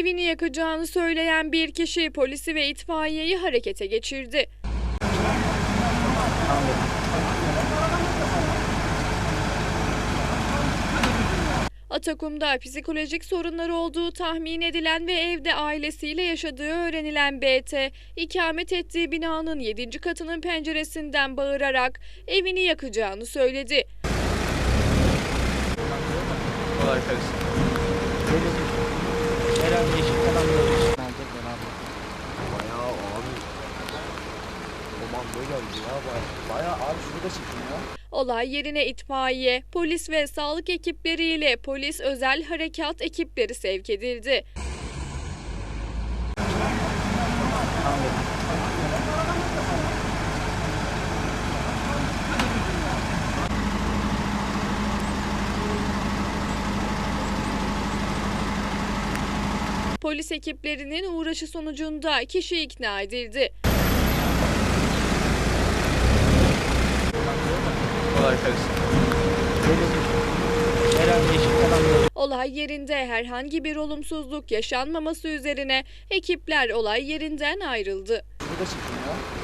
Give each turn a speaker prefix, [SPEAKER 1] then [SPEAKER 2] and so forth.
[SPEAKER 1] Evini yakacağını söyleyen bir kişi polisi ve itfaiyeyi harekete geçirdi. Atakum'da psikolojik sorunları olduğu tahmin edilen ve evde ailesiyle yaşadığı öğrenilen BT, ikamet ettiği binanın 7. katının penceresinden bağırarak evini yakacağını söyledi.
[SPEAKER 2] Kolay gelsin.
[SPEAKER 3] Komando geldi ya bayağı. Bayağı abi şurada çekin ya.
[SPEAKER 1] Olay yerine itfaiye, polis ve sağlık ekipleriyle polis özel harekat ekipleri sevk edildi. Polis ekiplerinin uğraşı sonucunda kişi ikna edildi. Olay yerinde herhangi bir olumsuzluk yaşanmaması üzerine ekipler olay yerinden ayrıldı.
[SPEAKER 3] Şurada çekin ya.